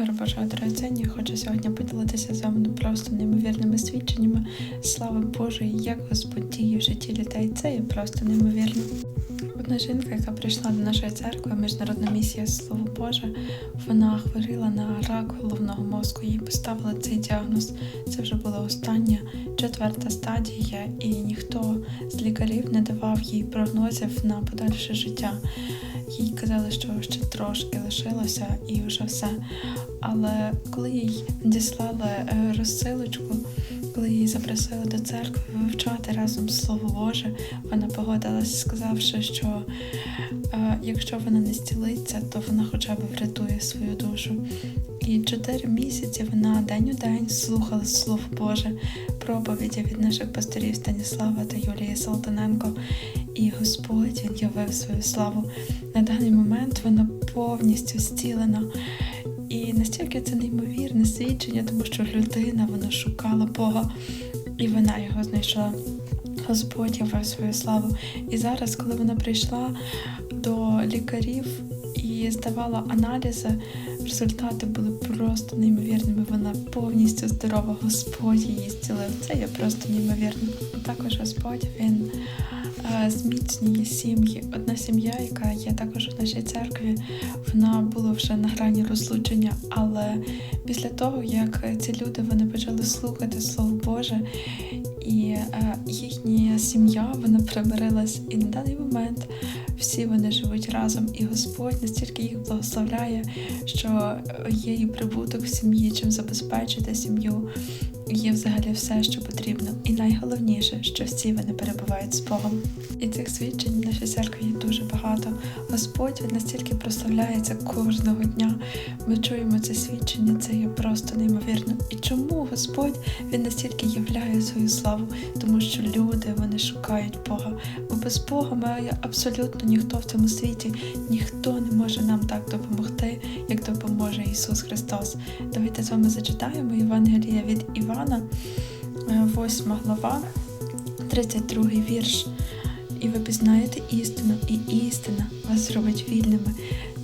Мир Божого хочу сьогодні поділитися з вами просто неймовірними свідченнями слави Божої, як Господь діє в житті людей. Це є просто неймовірно. Одна жінка, яка прийшла до нашої церкви, міжнародна місія Слово Боже, вона хворіла на рак головного мозку. Їй поставили цей діагноз. Це вже була остання четверта стадія, і ніхто з лікарів не давав їй прогнозів на подальше життя. Їй казали, що ще трошки лишилося і вже все. Але коли їй надіслали е, розсилочку, коли її запросили до церкви вивчати разом Слово Боже, вона погодилась, сказавши, що е, якщо вона не зцілиться, то вона хоча б врятує свою душу. Чотири місяці вона день у день слухала Слово Боже, проповіді від наших пасторів Станіслава та Юлії Салтаненко. І Господь він явив свою славу. На даний момент вона повністю зцілена. І настільки це неймовірне свідчення, тому що людина вона шукала Бога, і вона його знайшла. Господь явив свою славу. І зараз, коли вона прийшла до лікарів і здавала аналізи, результати були просто неймовірними. Вона повністю здорова. Господь її зцілив. Це є просто неймовірно. Також Господь він е, зміцнює сім'ї. Одна сім'я, яка є також у нашій церкві, вона була вже на грані розлучення, але після того, як ці люди вони почали слухати Слово Боже, і е, їхня сім'я вона примирилась, і на даний момент всі вони живуть разом, і Господь настільки їх благословляє, що є і прибуток в сім'ї, чим забезпечити сім'ю. Є взагалі все, що потрібно, і найголовніше, що всі вони перебувають з Богом. І цих свідчень в нашій церкві є дуже багато. Господь настільки прославляється кожного дня. Ми чуємо це свідчення, це є просто неймовірно. І чому Господь він настільки являє свою славу? Тому що люди вони шукають Бога. Бо без Бога ми абсолютно ніхто в цьому світі, ніхто не може нам так допомогти, як допоможе Ісус Христос. Давайте з вами зачитаємо Євангелія від Івана, 8 глава, 32 вірш. І ви пізнаєте істину, і істина вас зробить вільними.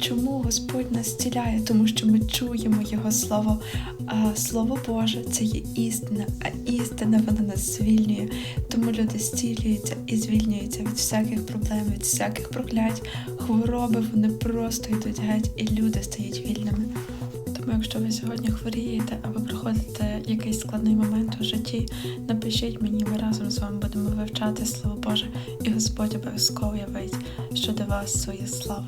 Чому Господь нас зціляє? Тому що ми чуємо Його Слово. А Слово Боже це є істина, а істина вона нас звільнює. Тому люди зцілюються і звільнюються від всяких проблем, від всяких проклять, хвороби вони просто йдуть геть, і люди стають вільними. Тому, якщо ви сьогодні хворієте або проходите якийсь складний момент у житті, напишіть мені, ми разом з вами будемо вивчати Слово Боже, і Господь обов'язково явить щодо вас свою славу.